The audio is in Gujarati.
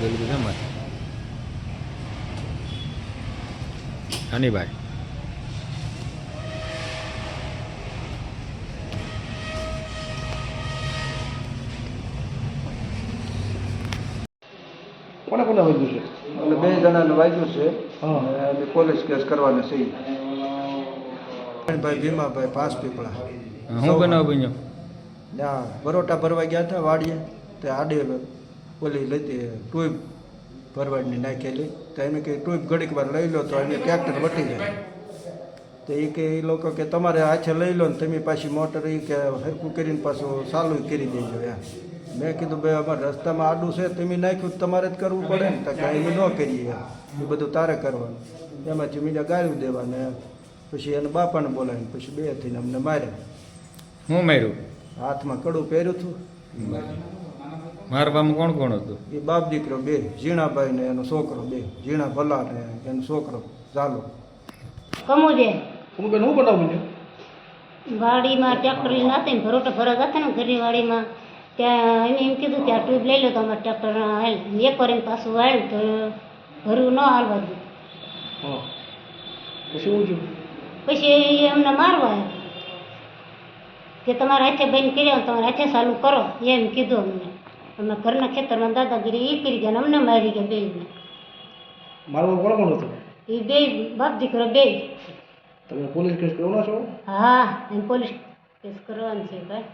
ગયેલું છે અમારે હનીભાઈ. કોને કોને વાગ્યું છે? એટલે બે જણાને વાગ્યું છે. અને પોલીસ કેસ કરવાના છે ભાઈ ભીમાભાઈ પાસ પીપળા. હું બનાવ બન્યો? ના બરોટા ભરવા ગયા હતા વાડીએ તે આડે ઓલી લેતી ટોઈપ ભરવાડની નાખેલી. તો એને કે ટોઈપ ઘડીક વાર લઈ લો તો એને ટ્રેક્ટર વટી જાય. તો એ કે એ લોકો કે તમારે હાથે લઈ લો ને તમે પાછી મોટર એ કે હરકું કરીને પાછું ચાલુ કરી દેજો એમ. મેં કીધું ભાઈ અમારે રસ્તામાં આડું છે તમે નાખ્યું તમારે જ કરવું પડે ને. તો કાંઈ ન કરીએ એમ. એ બધું તારે કરવાનું. એમાંથી બીજા ગાળ્યું દેવાને પછી એને બાપાને બોલાવીને પછી બે થઈને અમને માર્યા. હું માર્યું? હાથમાં કડું પહેર્યું હતું. મારવામાં કોણ કોણ હતું? એ બાપ દીકરો બે ઝીણાભાઈ ને એનો છોકરો બે ઝીણા ભલા ને એનો છોકરો. ચાલો. કમુદે હું બેન હું બનાવું છું વાડીમાં ટ્રેક્ટર લઈને હતા ને ભરોટા ભરા હતા ને ઘરની વાડીમાં ત્યાં એને એમ કીધું કે આ ટ્યુબ લઈ લો તમારે અમારે ટ્રેક્ટર હાલ એક વાર એને પાછું હાલ તો ભરવું ન હાલવા દીધું પછી શું થયું પછી એ એમને મારવા આવ્યા. કે તમારા હાથે બંધ કર્યા તમારા હાથે ચાલુ કરો એમ કીધું અમને. અમે ઘરના ખેતરમાં દાદાગીરી એ કરી ગયા અમને મારી ગયા બેયને મારવા કોણ કોણ હતું એ બે બાપ દીકરો બે તમે પોલીસ કેસ કરવાના છો હા એમ પોલીસ કેસ કરવાનું છે ભાઈ